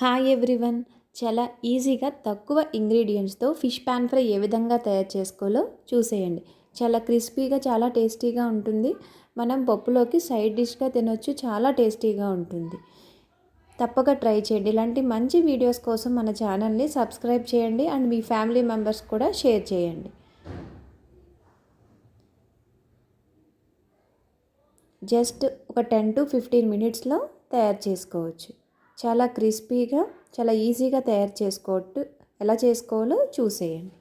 Hi everyone చాలా ఈజీగా తక్కువ ఇంగ్రీడియంట్స్తో ఫిష్ పాన్ ఫ్రై ఏ విధంగా తయారు చేసుకోవాలో చూసేయండి. చాలా క్రిస్పీగా చాలా టేస్టీగా ఉంటుంది. మనం పప్పులోకి సైడ్ డిష్గా తినొచ్చు చాలా టేస్టీగా ఉంటుంది. తప్పక ట్రై చేయండి. ఇలాంటి మంచి వీడియోస్ కోసం మన ఛానల్ని సబ్స్క్రైబ్ చేయండి అండ్ మీ ఫ్యామిలీ మెంబర్స్ కూడా షేర్ చేయండి. జస్ట్ ఒక టెన్ టు ఫిఫ్టీన్ మినిట్స్లో తయారు చేసుకోవచ్చు. చాలా క్రిస్పీగా చాలా ఈజీగా తయారు చేసుకోవట్టు ఎలా చేసుకోవాలో చూసేయండి.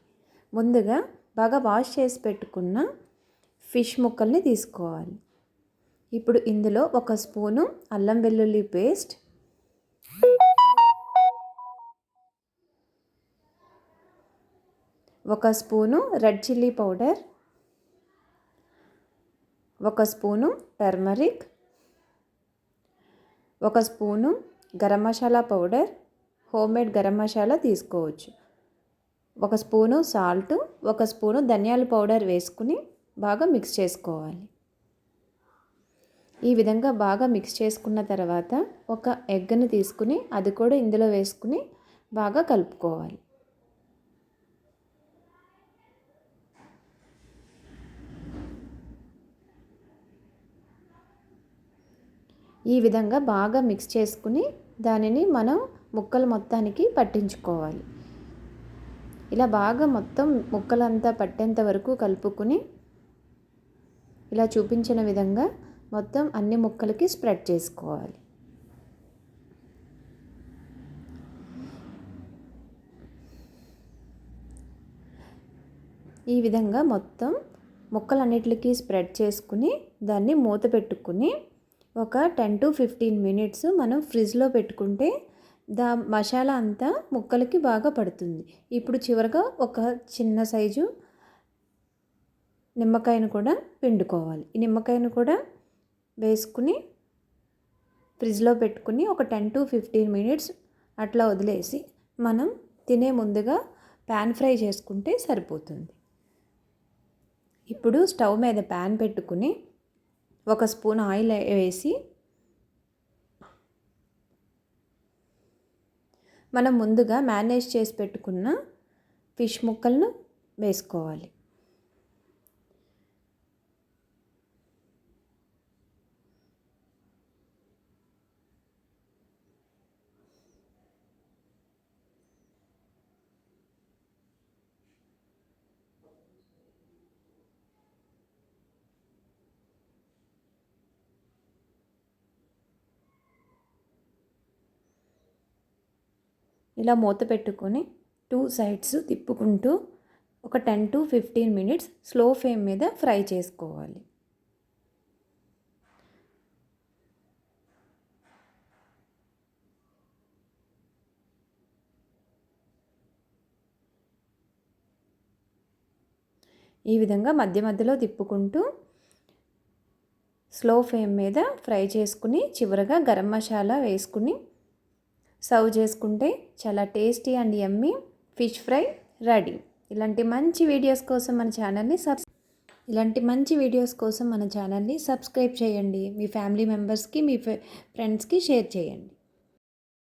ముందుగా బాగా వాష్ చేసి పెట్టుకున్న ఫిష్ ముక్కల్ని తీసుకోవాలి. ఇప్పుడు ఇందులో ఒక స్పూను అల్లం వెల్లుల్లి పేస్ట్ ఒక స్పూను రెడ్ చిల్లీ పౌడర్ ఒక స్పూను టర్మరిక్ ఒక spoon garam masala powder homemade garam masala తీసుకోవచ్చు. ఒక స్పూను సాల్ట్ ఒక స్పూను ధనియాల పౌడర్ వేసుకుని బాగా మిక్స్ చేసుకోవాలి. ఈ విధంగా బాగా మిక్స్ చేసుకున్న తర్వాత ఒక ఎగ్ని తీసుకుని అది కూడా ఇందులో వేసుకుని బాగా కలుపుకోవాలి. ఈ విధంగా బాగా మిక్స్ చేసుకుని దానిని మనం ముక్కలు మొత్తానికి పట్టించుకోవాలి. ఇలా బాగా మొత్తం ముక్కలంతా పట్టేంత వరకు కలుపుకుని ఇలా చూపించిన విధంగా మొత్తం అన్ని ముక్కలకి స్ప్రెడ్ చేసుకోవాలి. ఈ విధంగా మొత్తం ముక్కలన్నిటికీ స్ప్రెడ్ చేసుకుని దాన్ని మూత పెట్టుకుని ఒక టెన్ టు ఫిఫ్టీన్ మినిట్స్ మనం ఫ్రిడ్జ్లో పెట్టుకుంటే దా మసాలా అంతా ముక్కలకి బాగా పడుతుంది. ఇప్పుడు చివరిగా ఒక చిన్న సైజు నిమ్మకాయను కూడా పిండుకోవాలి. ఈ నిమ్మకాయను కూడా వేసుకుని ఫ్రిడ్జ్లో పెట్టుకుని ఒక టెన్ టు ఫిఫ్టీన్ మినిట్స్ అట్లా వదిలేసి మనం తినే ముందుగా ప్యాన్ ఫ్రై చేసుకుంటే సరిపోతుంది. ఇప్పుడు స్టవ్ మీద ప్యాన్ పెట్టుకుని ఒక స్పూన్ ఆయిల్ వేసి మనం ముందుగా మేనేజ్ చేసి పెట్టుకున్న ఫిష్ ముక్కలను వేసుకోవాలి. ఇలా మూత పెట్టుకొని టూ సైడ్స్ తిప్పుకుంటూ ఒక ten to fifteen minutes slow flame మీద ఫ్రై చేసుకోవాలి. ఈ విధంగా మధ్య మధ్యలో తిప్పుకుంటూ స్లో ఫ్లేమ్ మీద ఫ్రై చేసుకుని చివరగా గరం మసాలా వేసుకుని సర్వ్ చేసుకుంటే చాలా tasty and yummy fish fry ready. ఇలాంటి మంచి వీడియోస్ కోసం మన ఛానల్ని సబ్ ఇలాంటి మంచి వీడియోస్ కోసం మన ఛానల్ని సబ్స్క్రైబ్ చేయండి. మీ ఫ్యామిలీ మెంబర్స్కి మీ ఫ్రెండ్స్కి షేర్ చేయండి.